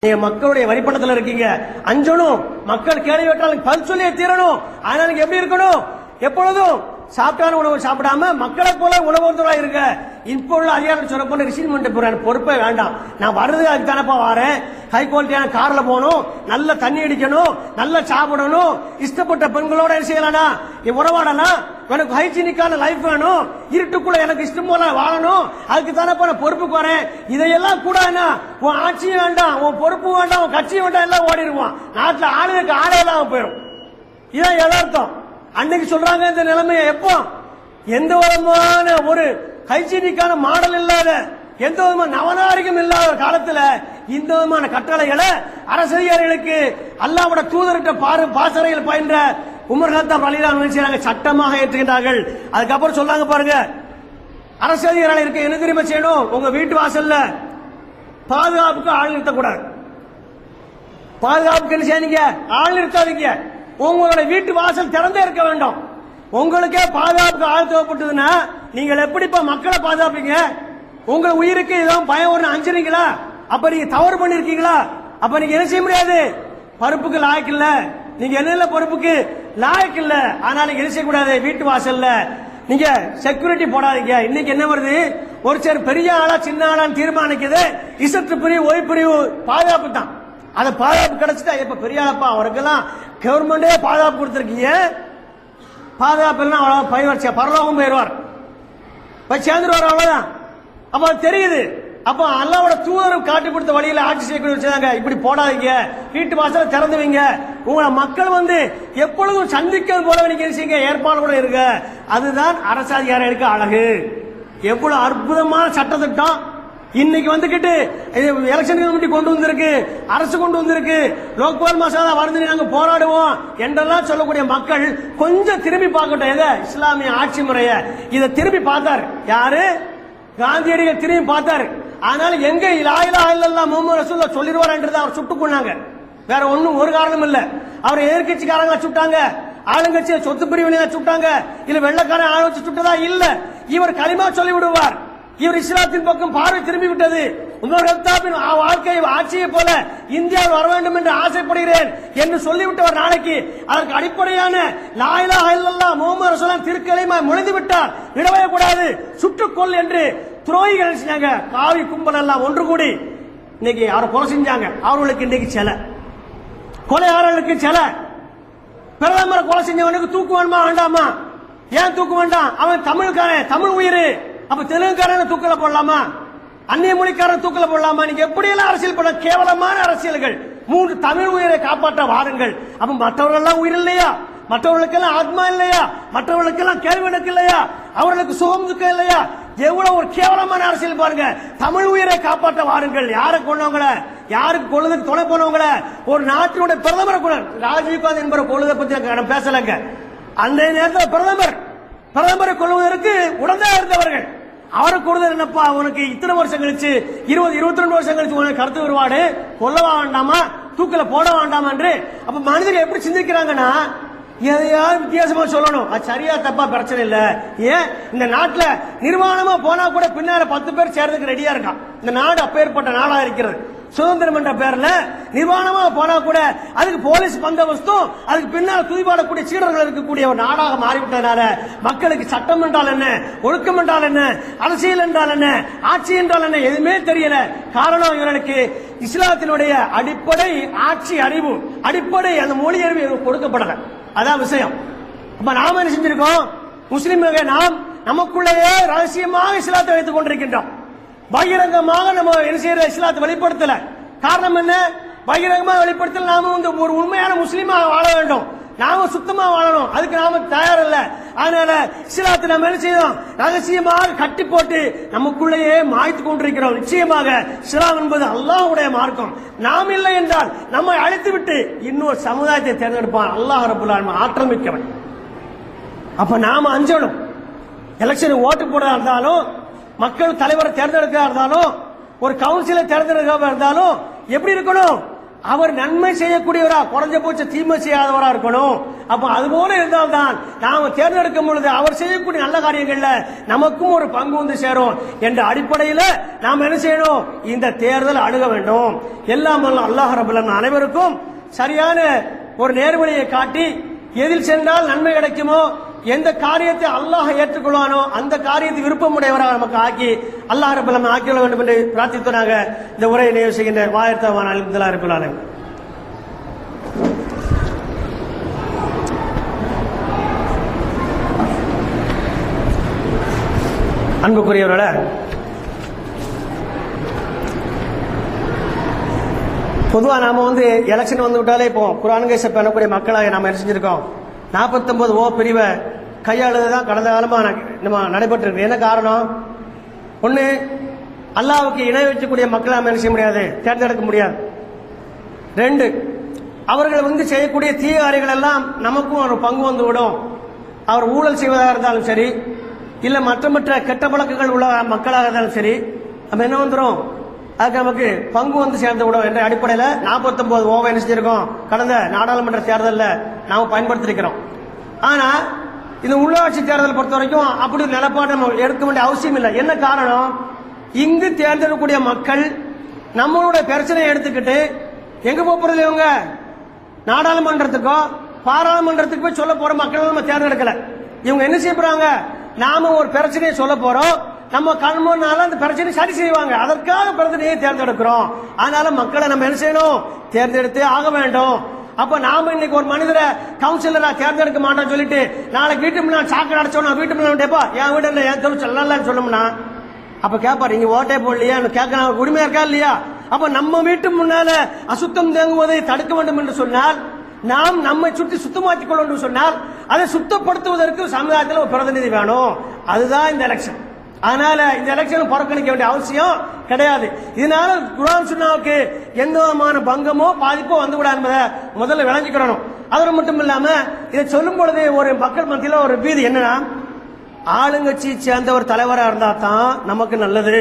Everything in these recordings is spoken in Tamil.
மக்களுடைய வரிப்பணத்துல இருக்கீங்க. அஞ்சனும் மக்கள் கேள்வி கேட்டாலும் பதில் சொல்லியே தீரணும். ஆனால் எப்படி இருக்கணும்? எப்பொழுதும் சாப்பிட்டான உணவு சாப்பிடாம மக்களை போல உணவுந்தரா இருக்க. இப்போ உள்ள அதிகாரம் சொல்ல போன ரிசீவ்மெண்ட் போறேன் பொறுப்பே வேண்டாம். நான் வர்றது அதுக்கு தானப்பா வரேன். ஹை குவாலிட்டியான கார்ல போகணும். நல்ல தண்ணி அடிக்கணும். நல்லா சாப்பிடணும். இஷ்டப்பட்ட பெண்களோட என்ன என் உறவாடலாம். எனக்கு ஹைஜீனிக்கான லைஃப் வேணும். இருட்டுக்குள்ள எனக்கு இஷ்டம் போல வாழணும். அதுக்கு தானப்பா நான் பொறுப்புக்கு வரேன். இதையெல்லாம் கூட என்ன? உன் ஆட்சியும் வேண்டாம். உன் பொறுப்பு வேண்டாம். உன் கட்சியும் வேண்டாம். எல்லாம் ஓடிடுவான் நாட்டுல ஆளுக்கு ஆளே இல்லாம போயிடும் இதான் எதார்த்தம் அன்னைக்கு சொல்றாங்க இந்த நிலைமைய எப்போ? எந்த விதமான ஒரு ஹைஜீனிக்கான மாடல் இல்லாத எந்த விதமான நவநாரிகம் இல்லாத காலத்துல இந்த விதமான கட்டளைகளை அரசியர்களுக்கு அல்லாவோட தூதர்கிட்ட பாரு பாசறையில் பயின்ற உமர் ஹத்தாப் அலிதான் செய்யறாங்க சட்டமாக ஏற்றுகின்றார்கள். அதுக்கப்புறம் சொல்லாங்க பாருங்க அரசியல் இருக்க என்ன தெரியுமா செய்யணும்? உங்க வீட்டு வாசல்ல பாதுகாப்புக்கு ஆள் நிறுத்தக்கூடாது. பாதுகாப்புக்கு என்ன செய்யுங்க ஆள் நிறுத்தாதீங்க. உங்களோட வீட்டு வாசல் திறந்தே இருக்க வேண்டும். உங்களுக்கே பாதுகாப்பு ஆள் தேவைப்பட்டதுன்னா நீங்கள் எப்படிப்பா மக்களை பாதுகாப்பீங்க? உங்க உயிருக்கு ஏதோ பயம் ஒண்ணு அஞ்சுறீங்களா? அப்ப நீங்க தவறு பண்ணிருக்கீங்களா? அப்ப நீங்க என்ன செய்ய முடியாது? பருப்புக்கு லாய்க்கு இல்ல. நீங்க என்ன இல்ல பொறுப்புக்கு? லாய்க்கு இல்ல. ஆனா நீங்க என்ன செய்யக்கூடாது வீட்டு வாசல்ல. நீங்க செக்யூரிட்டி போடாதீங்க. இன்னைக்கு என்ன வருது? ஒரு சிலர் பெரிய ஆளா சின்ன ஆளான்னு தீர்மானிக்குது. இசத்து பிரிவு ஓய் பிரிவு பாதுகாப்பு தான். அதை பாதுகாப்பு கிடைச்சிட்டா எப்ப பெரியாளப்பா அவருக்கெல்லாம் கவர்மெண்டே பாதுகாப்பு கொடுத்துருக்கீங்க? பாதுகாப்பு எல்லாம் அவ்வளவு பயிர் பரலோகம் போயிடுவார். போய் சேர்ந்துருவார் அவ்வளவுதான். அப்ப தெரியுது. அப்ப அல்லாவோட தூதரும் காட்டி கொடுத்த வழியில ஆட்சி செய்யக்கூடிய வச்சாங்க இப்படி போடாதீங்க. வீட்டு வாசல திறந்து வைங்க. உங்களை மக்கள் வந்து எப்பொழுதும் சந்திக்கிறது போல நீங்க செய்யுங்க? ஏற்பாடு கூட இருக்கு அதுதான் அரசு எடுக்க அழகு. எவ்வளவு அற்புதமான சட்டத்திட்டம். இன்னைக்கு வந்துகிட்டு எலெக்ஷன் கமிட்டி கொண்டு வந்திருக்கு அரசு கொண்டு வந்திருக்கு. லோக்பால் மசோதா வருது நாங்க போராடுவோம் என்றெல்லாம் சொல்லக்கூடிய மக்கள் கொஞ்சம் திரும்பி பார்க்கட்டும். எதை? இஸ்லாமிய ஆட்சி முறைய. இதை திரும்பி பார்த்தார். யாரு? காந்தியடிகள் திரும்பி பார்த்தார். ஆனால் எங்க லாயிலா இல்லல்லாம் முகமது ரசூல்லா சொல்லிடுவார்ன்றது அவர் சுட்டுக் கொண்டாங்க. வேற ஒண்ணும் ஒரு காரணம் இல்ல. அவர் எதிர்கட்சிக்காரங்க சுட்டாங்க? ஆளுங்கட்சியை சொத்து பிரிவினை சுட்டாங்க? இல்ல வெள்ளக்காரன் ஆள் வச்சு சுட்டதா? இல்ல. இவர் களிமா சொல்லி விடுவார் இவர் இஸ்லாத்தின் பக்கம் பார்வை திரும்பி விட்டது உமர் கத்தாபின் வாழ்க்கை ஆட்சியை போல இந்தியாவில் வர வேண்டும் என்று ஆசைப்படுகிறேன் என்று சொல்லிவிட்டவர் நாளைக்கு. அதற்கு அடிப்படையான லாயிலா இல்லல்லா முகமது ரசூலாம் திருக்கலைமா முழுந்து விட்டார் விடவே கூடாது சுட்டுக்கொள் என்று துரோகிகள் செஞ்சாங்க காவி கும்பல் எல்லாம் ஒன்று கூடி இன்னைக்கு அவரை கொலை செஞ்சாங்க. அவர்களுக்கு இன்னைக்கு சில. கொலையாளர்களுக்கு சில. பிரதமரை கொலை செஞ்சவனுக்கு தூக்கு வேணுமா வேண்டாமா? ஏன் தூக்கு வேண்டாம்? அவன் தமிழ்காரன் தமிழ் உயிர். அப்ப தெலுங்குக்காரன் தூக்கல போடலாமா? அந்நிய மொழிக்காரன் தூக்கல போடலாமா? நீங்க எப்படி எல்லாம் அரசியல் பண்ண கேவலமான அரசியல்கள். மூன்று தமிழ் உயிரை காப்பாற்ற வாருங்கள். அப்ப மற்றவர்கள் எல்லாம் உயிர் இல்லையா? மற்றவர்களுக்கெல்லாம் ஆத்மா இல்லையா? மற்றவர்களுக்கெல்லாம் கேள்வி இல்லையா? அவர்களுக்கு சுகம் துக்கம் இல்லையா? எவ்வளவு ஒரு கேவலமான அரசியல் பாருங்க. தமிழ் உயிரை காப்பாற்ற வாருங்கள். யாரை கொண்டவங்கள யாருக்கு கொள்ளுதுக்கு துணை போனவங்கள? ஒரு நாட்டினுடைய பிரதமரை கூட ராஜீவ்காந்தி என்பவர் கொள்ளுதை பத்தி பேசலங்க. அந்த நேரத்தில் பிரதமர் பிரதமரை கொள்வதற்கு உடனே இருந்தவர்கள். அவரை கொடுத்தது என்னப்பா? உனக்கு இத்தனை வருஷம் கழிச்சு இருபது இருபத்தி ரெண்டு வருஷம் கழிச்சு உனக்கு கருத்து வருவாடு கொல்லவா வேண்டாமா? தூக்கல போட வேண்டாமா என்று? அப்ப மனிதர்கள் எப்படி சிந்திக்கிறாங்கன்னா எதையாவது வித்தியாசமா சொல்லணும். அது சரியா தப்பா பிரச்சனை இல்ல. ஏன்? இந்த நாட்டுல நிர்வாணமா போனா கூட பின்னால பத்து பேர் சேர்றதுக்கு ரெடியா இருக்கான். இந்த நாடு அப்பேற்பட்ட நாடா இருக்கிறது. சுதந்திரம் என்ற பேர்ல நிர்வாணமா போனா கூட அதுக்கு போலீஸ் பந்தோபஸ்தும் அதுக்கு பின்னால் துதிபாடக்கூடிய சீடர்கள் இருக்கக்கூடிய ஒரு நாடாக மாறிவிட்டதனால மக்களுக்கு சட்டம் என்றால் என்ன ஒழுக்கம் என்றால் என்ன அரசியல் என்றால் என்ன ஆட்சி என்றால் என்ன எதுவுமே தெரியல. காரணம் இவர்களுக்கு இஸ்லாத்தினுடைய அடிப்படை ஆட்சி அறிவு அடிப்படை அந்த மொழி அறிவு இவருக்கு கொடுக்கப்படல. அதான் விஷயம். அப்ப நாம என்ன செஞ்சிருக்கோம்? முஸ்லிம்கள் நாம் நமக்குள்ளேயே ரகசியமாக இஸ்லாத்தை வைத்துக் கொண்டிருக்கின்றோம். பகிரங்கமாக நம்ம என்ன செய்யற இஸ்லாத்தை வெளிப்படுத்தல. காரணம் என்ன? பகிரங்கமாக வெளிப்படுத்தல. நாம வந்து ஒரு உண்மையான முஸ்லீமாக வாழ வேண்டும். நாம சுத்தமா வாழணும். அதுக்கு நாம தயார் இல்ல அதனால இஸ்லாத்தை நம்ம என்ன செய்யணும் ரகசியமாக கட்டி போட்டு நமக்குள்ளேயே மாய்த்து கொண்டிருக்கிறோம். நிச்சயமாக இஸ்லாம் என்பது அல்லாஹுடைய மார்க்கம். நாம் இல்லை என்றால் நம்மை அழைத்து விட்டு இன்னொரு சமுதாயத்தை தேர்ந்தெடுப்பான். அல்லாஹ் ரபுல்லா ஆலமீன். ஆற்றல் மிக்கவன். அப்ப நாம அஞ்சணும். எலெக்ஷன் ஓட்டு போடுறதா இருந்தாலும் மக்கள் தலைவரை தேர்ந்தெடுக்கிறதா இருந்தாலும் ஒரு கவுன்சிலை தேர்ந்தெடுக்கிறதா இருந்தாலும் எப்படி இருக்கணும்? அவர் நன்மை செய்யக்கூடியவரா குறைஞ்ச போச்சு தீமை செய்யாதவரா இருக்கணும். அப்ப அது போல இருந்தால்தான் நாம தேர்ந்தெடுக்கும் பொழுது அவர் செய்யக்கூடிய நல்ல காரியங்கள்ல நமக்கும் ஒரு பங்கு வந்து சேரும். என்ற அடிப்படையில நாம் என்ன செய்யணும்? இந்த தேர்தல் அணுக வேண்டும். எல்லாம் அல்லாஹ் ரபுல் அனைவருக்கும் சரியான ஒரு நேர்வழியை காட்டி எதில் சென்றால் நன்மை கிடைக்குமோ எந்த காரியத்தை அல்லாஹ் ஏற்றுக்கொள்வானோ அந்த காரியத்தை விருப்பமுடையவராக நமக்கு ஆக்கி அல்லாஹ் ரபுல்லம் ஆக்கிவிட வேண்டும் என்று பிரார்த்தித்தனாக இந்த உரையை நிறைவு செய்கின்ற வாயத்தவான அலிமுல்லா இருப்பிலான அன்புக்குரியவர்கள பொதுவாக நாம வந்து எலெக்ஷன் வந்து விட்டாலே இப்போ குரான்கேச பண்ணக்கூடிய மக்களாக நாம என்ன செஞ்சிருக்கோம்? நாற்பத்தொன்பது ஓ பிரிவை கையாளுது தான் கடந்த காலமாக நம்ம நடைபெற்றிருக்கு. என்ன காரணம்? ஒன்று அல்லாவுக்கு இணை வைக்கக்கூடிய மக்களை நம்ம என்ன செய்ய முடியாது? தேர்ந்தெடுக்க முடியாது. ரெண்டு அவர்கள் வந்து செய்யக்கூடிய தீய காரியங்கள் எல்லாம் நமக்கும் ஒரு பங்கு வந்து விடும் அவர் ஊழல் செய்வதாக இருந்தாலும் சரி இல்லை மற்ற மற்ற கெட்ட பழக்கங்கள் உள்ள மக்களாக இருந்தாலும் சரி நம்ம என்ன வந்துடும் அதுக்கு நமக்கு பங்கு வந்து சேர்ந்து விடும் என்ற அடிப்படையில் நாற்பத்தொன்பது ஓவை என்ன செஞ்சிருக்கோம். கடந்த நாடாளுமன்ற தேர்தலில் நாம் பயன்படுத்தியிருக்கிறோம் ஆனா இந்த உள்ளாட்சி தேர்தல் பொறுத்த வரைக்கும் அப்படி ஒரு நிலப்பாடு நம்ம எடுக்க வேண்டிய அவசியம் இல்லை. என்ன காரணம்? இங்கு தேர்ந்தெடுக்கக்கூடிய மக்கள் நம்மளுடைய பிரச்சனையை எடுத்துக்கிட்டு எங்க போறது இவங்க? நாடாளுமன்றத்துக்கோ பாராளுமன்றத்துக்கு போய் சொல்ல போற மக்கள் நம்ம தேர்ந்தெடுக்கல. இவங்க என்ன செய்யறாங்க நாம ஒரு பிரச்சனையை சொல்ல போறோம். நம்ம கண்முன்னால அந்த பிரச்சனை சரி செய்வாங்க. அதற்காக பிரச்சனையை தேர்ந்தெடுக்கிறோம். அதனால மக்களை நம்ம என்ன செய்யணும்? தேர்ந்தெடுத்தே ஆக வேண்டும். அப்ப நாம இன்னைக்கு ஒரு மனிதரை கவுன்சிலரா தேர்ந்தெடுக்க மாட்டோம் சொல்லிட்டு நாளைக்கு வீட்டு முன்னாடி சாக்கடை அடைச்சோம் வீட்டு முன்னாடி என் வீடு இல்லை என் தொழில் சொல்லலாம்னு சொல்லணும்னா அப்ப கேப்பாரு நீங்க ஓட்டே போடலையா? கேட்கலாம் உரிமையா இருக்கா இல்லையா? அப்ப நம்ம வீட்டு முன்னால அசுத்தம் தேங்குவதை தடுக்க வேண்டும் என்று சொன்னால் நாம் நம்மை சுற்றி சுத்தமாக்கிக் கொள்ளும் சொன்னால் அதை சுத்தப்படுத்துவதற்கு சமுதாயத்தில் ஒரு பிரதிநிதி வேணும். அதுதான் இந்த எலெக்ஷன் அதனால இந்த எலெக்ஷன் புறக்கணிக்க வேண்டிய அவசியம் கிடையாது. இதனால குரான் சுண்ணாவுக்கு எந்த விதமான பங்கமோ பாதிப்போ வந்துவிடாது என்பதை முதல்ல விளங்கிக்கிறணும் அது மட்டும் இல்லாம இதை சொல்லும் பொழுது ஒரு மக்கள் மத்தியில் ஒரு பீதி என்னன்னா ஆளுங்கட்சி சேர்ந்த ஒரு தலைவரா இருந்தா தான் நமக்கு நல்லது.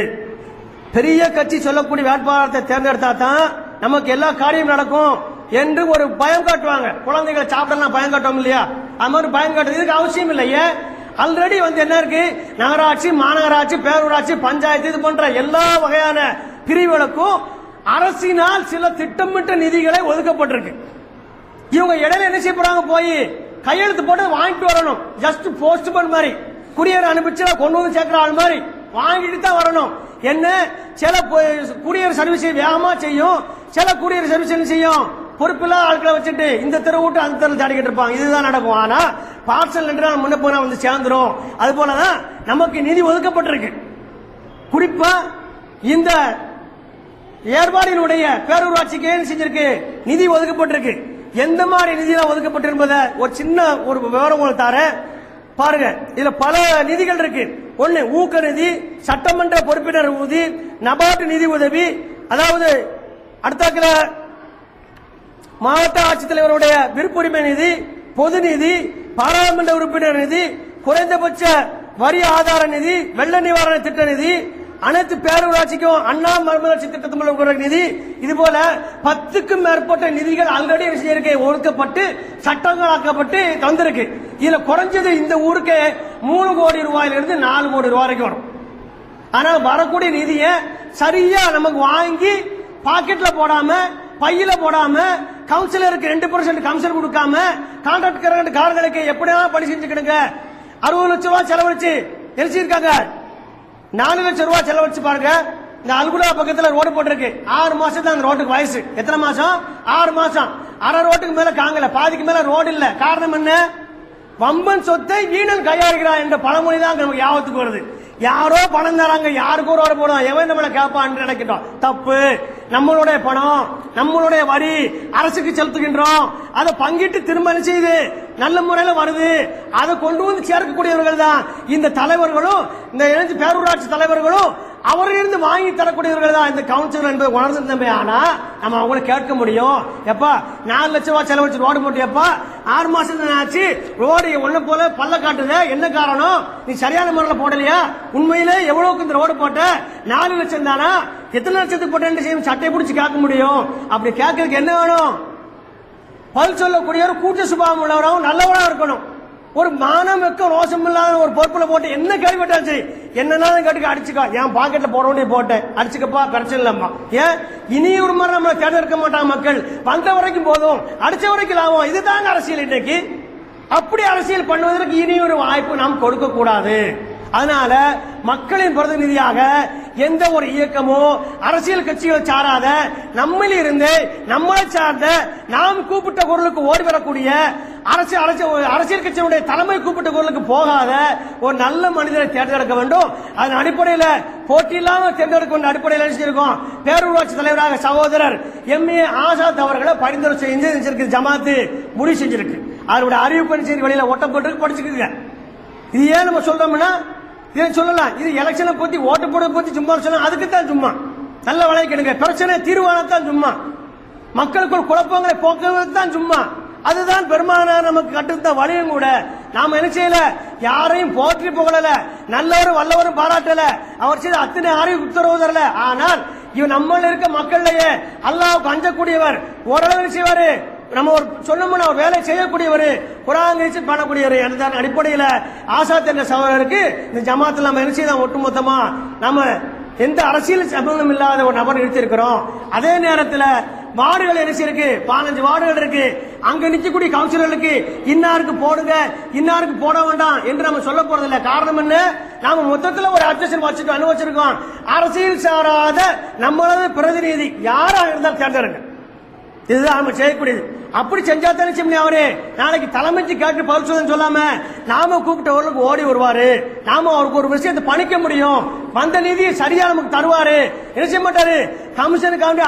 பெரிய கட்சி சொல்லக்கூடிய வேட்பாளரை தேர்ந்தெடுத்தா தான் நமக்கு எல்லா காரியம் நடக்கும் என்று ஒரு பயம் காட்டுவாங்க. குழந்தைகளை சாப்பிடலாம் பயம் காட்டுவோம் இல்லையா? அது மாதிரி பயம் காட்டுறது. இதுக்கு அவசியம் இல்லையே ஆல்ரெடி வந்து என்ன இருக்கு? நகராட்சி மாநகராட்சி பேரூராட்சி பஞ்சாயத்து இது போன்ற எல்லா வகையான பிரிவுகளுக்கும் அரசினால் சில திட்டமிட்ட நிதிகளை ஒதுக்கப்பட்டிருக்கு. இவங்க இடையில என்ன செய்ய போறாங்க? போய் கையெழுத்து போட்டு வாங்கிட்டு வரணும். ஜஸ்ட் போஸ்ட்மேன் மாதிரி. குரியர் அனுப்பிச்சு கொண்டு வந்து சேர்க்கிற ஆள் மாதிரி வாங்கிட்டு தான் வரணும். என்ன? சில குடியர் சர்வீஸ் வேகமா செய்யும். சில குடியர் சர்வீஸ் என்ன செய்யும்? பொறுப்பில்லா ஆட்களை வச்சுட்டு இந்த தெரு விட்டு அந்த தெரு தாடிக்கிட்டு இருப்பாங்க. இதுதான் நடக்கும். ஆனா பார்சல் என்று முன்ன போனா வந்து சேர்ந்துரும். அது போலதான் நமக்கு நிதி ஒதுக்கப்பட்டிருக்கு. குறிப்பா இந்த ஏற்பாடினுடைய பேரூராட்சிக்கு என்ன செஞ்சிருக்கு? நிதி ஒதுக்கப்பட்டிருக்கு. எந்த மாதிரி நிதி ஒதுக்கப்பட்டிருப்பதை ஒரு சின்ன ஒரு விவரம் தார பாருங்க இதுல பல நிதிகள் இருக்கு. ஒண்ணு ஊக்க நிதி சட்டமன்ற பொறுப்பினர் உதவி நபார்டு நிதி உதவி அதாவது அடுத்த மாவட்ட ஆட்சித்தலைவருடைய விருப்புரிமை நிதி பொது நிதி பாராளுமன்ற உறுப்பினர் நிதி குறைந்தபட்ச வரி ஆதார நிதி வெள்ள நிவாரண திட்ட நிதி அனைத்து பேரூராட்சிக்கும் அண்ணா மறுமலர்ச்சி திட்டத்தின் நிதி இது போல பத்துக்கும் மேற்பட்ட நிதிகள் ஆல்ரெடி இருக்கு ஒதுக்கப்பட்டு சட்டங்களாக்கப்பட்டு தந்திருக்கு. இதுல குறைஞ்சது இந்த ஊருக்கு மூணு கோடி ரூபாயிலிருந்து நாலு கோடி ரூபாய் வரைக்கும் வரும். ஆனா வரக்கூடிய நிதியை சரியா நமக்கு வாங்கி பாக்கெட்ல போடாம பையில போடாம கவுன்சிலருக்கு ரெண்டு பர்சன்ட் கமிஷன் கொடுக்காம கான்ட்ராக்ட் கார்களுக்கு எப்படியா பணி செஞ்சுக்கணுங்க அறுபது லட்சம் ரூபாய் செலவழிச்சு தெரிஞ்சிருக்காங்க? நாலு லட்சம் ரூபாய் செலவழிச்சு பாருங்க. இந்த அல்குடா பக்கத்துல ரோடு போட்டிருக்கு. ஆறு மாசம் தான் அந்த ரோட்டுக்கு வயசு. எத்தனை மாசம்? ஆறு மாசம். அரை ரோட்டுக்கு மேல காங்கல. பாதிக்கு மேல ரோடு இல்ல. காரணம் என்ன? வம்பன் சொத்தை வீணன் கையாளுகிறான் என்ற பழமொழி தான் நமக்கு யாபத்துக்கு வருது. யாரோ பணம் தராங்க. யாருக்கும் ரோடு போடுவோம் எவன் நம்மளை கேட்பான்னு நினைக்கிட்டோம். தப்பு. நம்மளுடைய பணம் நம்மளுடைய வரி அரசுக்கு செலுத்துகின்றோம். அதை பங்கிட்டு திரும்ப செய்து நல்ல முறையில வருது. அதை கொண்டு வந்து சேர்க்கக்கூடியவர்கள் தான் இந்த தலைவர்களும் இந்த இணைஞ்சு பேரூராட்சி தலைவர்களும் அவரிலிருந்து வாங்கி தரக்கூடியவர்கள் தான் இந்த கவுன்சிலர் என்பது உணர்ந்திருந்தமே ஆனா நம்ம அவங்கள கேட்க முடியும். எப்பா நாலு லட்சம் ரூபாய் செலவழிச்சு ரோடு போட்டியப்பா ஆறு மாசம் ஆச்சு ரோடு ஒண்ணு போல பல்ல காட்டுது என்ன காரணம்? நீ சரியான முறையில் போடலையா? உண்மையிலே எவ்வளவுக்கு இந்த ரோடு போட்ட? நாலு லட்சம் தானா? எத்தனை லட்சத்துக்கு போட்டேன் செய்யும் சட்டை பிடிச்சி கேட்க முடியும்? அப்படி கேட்கறதுக்கு என்ன வேணும்? பல் சொல்லக்கூடியவர் கூட்ட சுபாவம் உள்ளவராகவும் நல்லவராக இருக்கணும். ஒரு மானமிக்க ரோசம் இல்லாத ஒரு பொறுப்புல போட்டு என்ன கேள்விப்பட்டாச்சு என்னன்னா கேட்டுக்க அடிச்சுக்கா. என் பாக்கெட்ல போட வேண்டிய போட்டேன். அடிச்சுக்கப்பா பிரச்சனை இல்லம்மா. ஏன்? இனி ஒரு மாதிரி நம்மளை தேர்ந்தெடுக்க மாட்டாங்க மக்கள். வந்த வரைக்கும் போதும். அடிச்ச வரைக்கும் லாபம். இதுதாங்க அரசியல் இன்னைக்கு. அப்படி அரசியல் பண்ணுவதற்கு இனி ஒரு வாய்ப்பு நாம் கொடுக்க கூடாது அதனால மக்களின் பிரதிநிதியாக எந்த ஒரு இயக்கமோ அரசியல் கட்சிகளை சாராத நம்மில் இருந்து நம்மளை சார்ந்த நாம் கூப்பிட்ட குரலுக்கு ஓடி வரக்கூடிய அரசு அரசியல் கட்சியினுடைய தலைமை கூப்பிட்ட குரலுக்கு போகாத ஒரு நல்ல மனிதரை தேர்ந்தெடுக்க வேண்டும். அதன் அடிப்படையில் போட்டி இல்லாம தேர்ந்தெடுக்க அடிப்படையில் நினைச்சிருக்கோம் பேரூராட்சி தலைவராக சகோதரர் எம். ஏ. ஆசாத் அவர்களை பரிந்துரை செஞ்சு ஜமாத்து முடிவு செஞ்சிருக்கு. அவருடைய அறிவிப்பு வழியில ஓட்டம் ஒட்டப்பட்டு படிச்சுக்கோங்க இது ஏன் நம்ம சொல்றோம்னா? இதை சொல்லலாம். இது எலெக்ஷனை பத்தி ஓட்டு போட பத்தி சும்மா சொல்லலாம் அதுக்கு தான் சும்மா. நல்ல வளைக்கணுங்க பிரச்சனை தீர்வானத்தான் சும்மா. மக்களுக்குள் குழப்பங்களை போக்குவது தான் சும்மா. அதுதான் பெருமானார் நமக்கு கட்டுத்த வழியும் கூட. நாம என்ன செய்யல? யாரையும் போற்றி புகழல. நல்லவரும் வல்லவரும் பாராட்டல. அவர் செய்த அத்தனை யாரையும் உத்தரவு தரல. ஆனால் இவன் நம்மள இருக்க மக்களிடையே அல்லாவுக்கு அஞ்சக்கூடியவர் ஓரளவு செய்வாரு? நம்ம ஒரு சொன்னோம்னா ஒரு வேலை செய்யக்கூடியவர் குராங்கிச்சு பண்ணக்கூடியவர் என்ற அடிப்படையில் ஆசாத் என்ற சகோதரருக்கு இந்த ஜமாத்தில் நம்ம என்ன செய்யலாம் ஒட்டுமொத்தமாக நம்ம எந்த அரசியல் சம்பந்தம் இல்லாத ஒரு நபர் நிறுத்திருக்கிறோம் அதே நேரத்தில் வார்டுகள் என்ன இருக்கு பதினஞ்சு வார்டுகள் இருக்கு. அங்க நிற்கக்கூடிய கவுன்சிலர்களுக்கு இன்னாருக்கு போடுங்க இன்னாருக்கு போட வேண்டாம் என்று நம்ம சொல்ல போறதில்ல. காரணம் என்ன? நாம மொத்தத்துல ஒரு அட்ஜஸ்ட் வச்சுட்டு அனுபவிச்சிருக்கோம். அரசியல் சாராத நம்மளது பிரதிநிதி யாராக இருந்தாலும் தேர்ந்தெடுங்க. இதுதான் நம்ம செய்யக்கூடியது. அப்படி செஞ்சா தானே செய்ய அவரு. நாளைக்கு தலைமைக்கு கேட்டு பதில் சொல்லுன்னு சொல்லாம நாம கூப்பிட்டவர்களுக்கு ஓடி வருவாரு. நாம அவருக்கு ஒரு விஷயத்தை பணிக்க முடியும். வந்த நிதியை சரியா நமக்கு தருவாரு. என்ன செய்ய மாட்டாரு? கமிஷனுக்காண்டி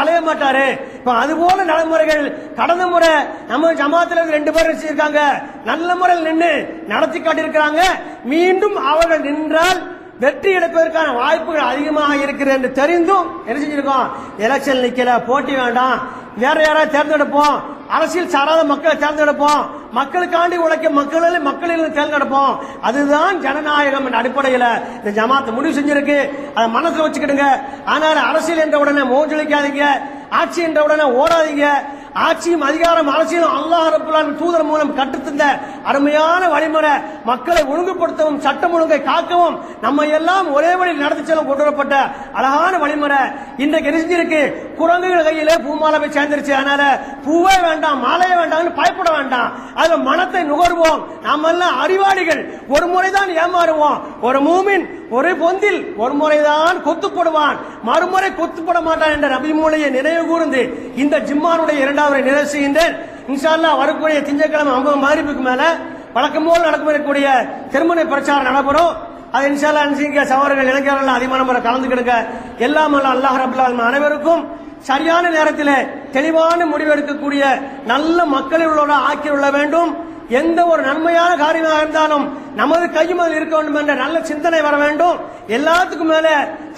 அலைய மாட்டாரு. இப்ப அது போல நடைமுறைகள் கடந்த முறை நம்ம ஜமாத்துல ரெண்டு பேர் வச்சிருக்காங்க. நல்ல முறையில் நின்று நடத்தி காட்டியிருக்கிறாங்க. மீண்டும் அவர்கள் நின்றால் வெற்றி எடுப்பதற்கான வாய்ப்புகள் அதிகமாக இருக்கிறது என்று தெரிந்தும் என்ன செஞ்சிருக்கோம்? எலெக்ஷன் நிக்கல போட்டி வேண்டாம். வேற யாராவது தேர்ந்தெடுப்போம். அரசியல் சாராத மக்களை தேர்ந்தெடுப்போம். மக்களுக்காண்டி உழைக்க மக்களில் மக்களில் தேர்ந்தெடுப்போம். அதுதான் ஜனநாயகம் என்ற அடிப்படையில் இந்த ஜமாத்து முடிவு செஞ்சிருக்கு. அதை மனசுல வச்சுக்கிடுங்க. ஆனால் அரசியல் என்ற உடனே மோஞ்சலிக்காதீங்க ஆட்சி என்ற உடனே ஓடாதீங்க. ஆட்சியும் அதிகாரம் அரசியலும் அல்லாஹ் ரபுல்லான் தூதர் மூலம் கற்றுத்தந்த அருமையான வழிமுறை. மக்களை ஒழுங்குபடுத்தவும் சட்டம் ஒழுங்கை காக்கவும் நம்ம எல்லாம் ஒரே வழியில் நடத்தி செல்லும் கொண்டு வரப்பட்ட அழகான வழிமுறை. இன்றைக்கு எரிஞ்சிருக்கு குரங்குகள் கையில பூமாலை போய் சேர்ந்துருச்சு. அதனால பூவே வேண்டாம் மாலையே வேண்டாம்னு பயப்பட வேண்டாம். அதுல மனத்தை நுகர்வோம். நாம எல்லாம் அறிவாளிகள். ஒரு முறைதான் ஏமாறுவோம். ஒரு மூமின் ஒரு பொந்தில் ஒரு முறைதான் கொத்துப்படுவான். மறுமுறை கொத்துப்பட மாட்டான் என்ற நபிமூலையை நினைவு கூர்ந்து இந்த ஜிம்மானுடைய இரண்டாவது நிறைவு செய்கின்றேன். இன்ஷால்லா வரக்கூடிய திங்கட்கிழமை ஐம்பது மாரிப்புக்கு மேல வழக்கம் போல் நடக்கக்கூடிய திருமண பிரச்சாரம் நடைபெறும். அது இன்ஷால்லா அனுசிங்க சவர்கள் இளைஞர்கள் அதிகமான முறை கலந்துக்கிடுங்க எல்லாம் அல்லாஹ் ரபுல்லா அனைவருக்கும் சரியான நேரத்தில் தெளிவான முடிவெடுக்கக்கூடிய நல்ல மக்களை உள்ளோட ஆக்கி உள்ள வேண்டும். எந்த ஒரு நன்மையான காரியமாக இருந்தாலும் நமது கையும் அதில் இருக்க வேண்டும் என்ற நல்ல சிந்தனை வர வேண்டும். எல்லாத்துக்கும் மேல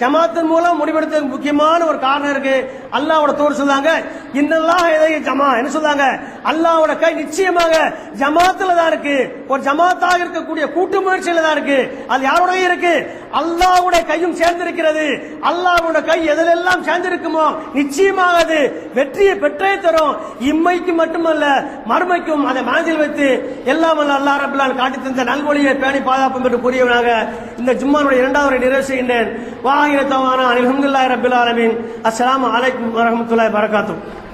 ஜமாத்தின் மூலம் முடிவெடுத்ததுக்கு முக்கியமான ஒரு காரணம் இருக்கு. அல்லாவோட தோர் சொல்றாங்க இன்னெல்லாம் எதை ஜமா என்ன சொல்றாங்க அல்லாவோட கை நிச்சயமாக ஜமாத்துல தான் இருக்கு. ஒரு ஜமாத்தாக இருக்கக்கூடிய கூட்டு முயற்சியில தான் இருக்கு. அது யாரோடய இருக்கு? அல்லாவுடைய கையும் சேர்ந்திருக்கிறது. அல்லாவோட கை எதிலெல்லாம் சேர்ந்திருக்குமோ நிச்சயமாக அது வெற்றியை பெற்றே தரும். இம்மைக்கு மட்டுமல்ல மறுமைக்கும் அதை மனதில் வைத்து எல்லாம் அல்ல அல்லா ரபுல்லான் காட்டி தந்த நல்வழியை பேணி பாதுகாப்பு பெற்று கூறியவனாக இந்த ஜும்மானுடைய இரண்டாவது நிறைவு செய்கின்றேன். வாகிரத்தவான அலமதுல்லாஹி ரபில் ஆலமின். அஸ்லாம் அலைக்கும் வரமத்துல்லாய் பரகாத்தும்